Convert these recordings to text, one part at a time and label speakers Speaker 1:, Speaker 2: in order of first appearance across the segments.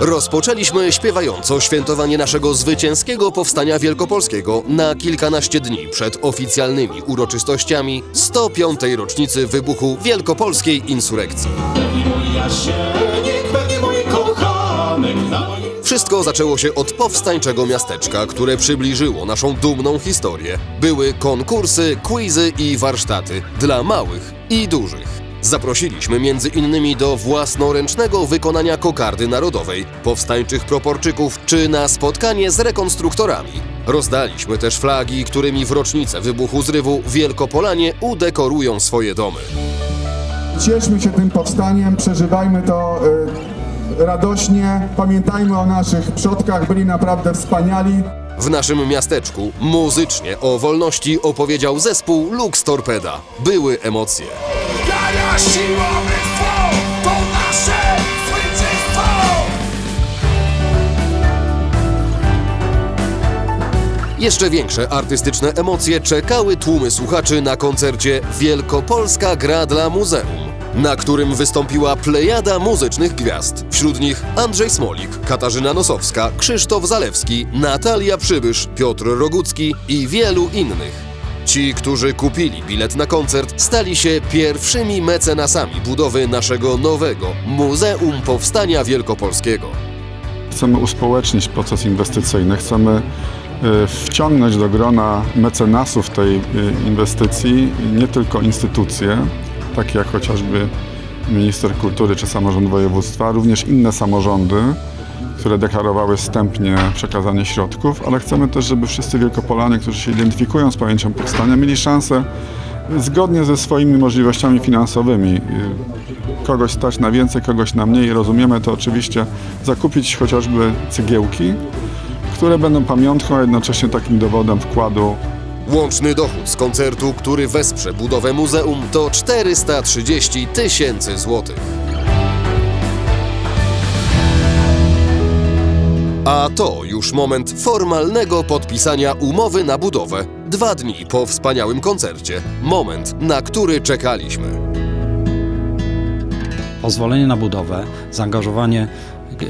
Speaker 1: Rozpoczęliśmy śpiewająco świętowanie naszego zwycięskiego powstania wielkopolskiego na kilkanaście dni przed oficjalnymi uroczystościami 105. rocznicy wybuchu wielkopolskiej insurekcji. Wszystko zaczęło się od powstańczego miasteczka, które przybliżyło naszą dumną historię. Były konkursy, quizy i warsztaty dla małych i dużych. Zaprosiliśmy między innymi do własnoręcznego wykonania kokardy narodowej, powstańczych proporczyków czy na spotkanie z rekonstruktorami. Rozdaliśmy też flagi, którymi w rocznicę wybuchu zrywu Wielkopolanie udekorują swoje domy.
Speaker 2: Cieszmy się tym powstaniem, przeżywajmy to y, radośnie, pamiętajmy o naszych przodkach, byli naprawdę wspaniali.
Speaker 1: W naszym miasteczku muzycznie o wolności opowiedział zespół Lux Torpeda. Były emocje. Jeszcze większe artystyczne emocje czekały tłumy słuchaczy na koncercie Wielkopolska Gra dla Muzeum, na którym wystąpiła plejada muzycznych gwiazd. Wśród nich Andrzej Smolik, Katarzyna Nosowska, Krzysztof Zalewski, Natalia Przybysz, Piotr Rogucki i wielu innych. Ci, którzy kupili bilet na koncert, stali się pierwszymi mecenasami budowy naszego nowego Muzeum Powstania Wielkopolskiego.
Speaker 3: Chcemy uspołecznić proces inwestycyjny, chcemy y, wciągnąć do grona mecenasów tej y, inwestycji nie tylko instytucje, takie jak chociażby minister kultury czy samorząd województwa, również inne samorządy, które deklarowały wstępnie przekazanie środków, ale chcemy też, żeby wszyscy Wielkopolanie, którzy się identyfikują z pamięcią powstania, mieli szansę zgodnie ze swoimi możliwościami finansowymi. y, Kogoś stać na więcej, kogoś na mniej. Rozumiemy to oczywiście zakupić chociażby cegiełki, które będą pamiątką, a jednocześnie takim dowodem wkładu
Speaker 1: Łączny dochód z koncertu, który wesprze budowę muzeum, to 430 tysięcy złotych. A to już moment formalnego podpisania umowy na budowę. Dwa dni po wspaniałym koncercie. Moment, na który czekaliśmy.
Speaker 4: pozwolenie na budowę, zaangażowanie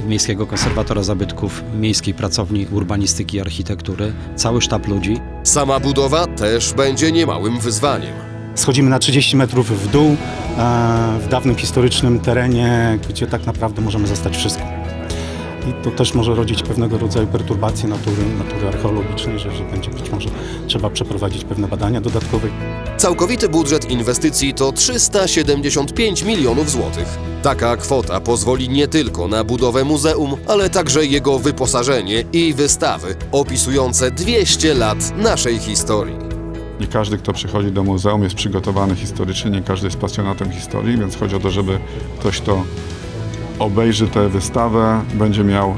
Speaker 4: Miejskiego Konserwatora Zabytków, Miejskiej Pracowni Urbanistyki i Architektury, cały sztab ludzi.
Speaker 1: Sama budowa też będzie niemałym wyzwaniem.
Speaker 5: Schodzimy na 30 metrów w dół, e, w dawnym historycznym terenie, gdzie tak naprawdę możemy zastać wszystko. I to też może rodzić pewnego rodzaju perturbacje natury, natury archeologicznej, że, że będzie być może trzeba przeprowadzić pewne badania dodatkowe.
Speaker 1: Całkowity budżet inwestycji to 375 milionów złotych. Taka kwota pozwoli nie tylko na budowę muzeum, ale także jego wyposażenie i wystawy opisujące 200 lat naszej historii.
Speaker 3: Nie każdy, kto przychodzi do muzeum jest przygotowany historycznie, nie każdy jest pasjonatem historii, więc chodzi o to, żeby ktoś, kto obejrzy tę wystawę, będzie miał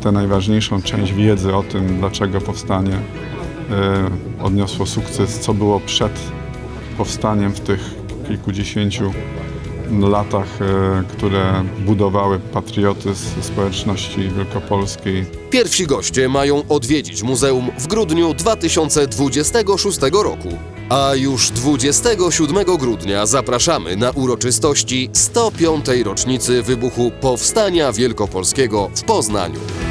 Speaker 3: tę najważniejszą część wiedzy o tym, dlaczego powstanie e, odniosło sukces, co było przed powstaniem w tych kilkudziesięciu latach, e, które budowały patriotyzm społeczności wielkopolskiej.
Speaker 1: Pierwsi goście mają odwiedzić muzeum w grudniu 2026 roku. A już 27 grudnia zapraszamy na uroczystości 105. rocznicy wybuchu Powstania Wielkopolskiego w Poznaniu.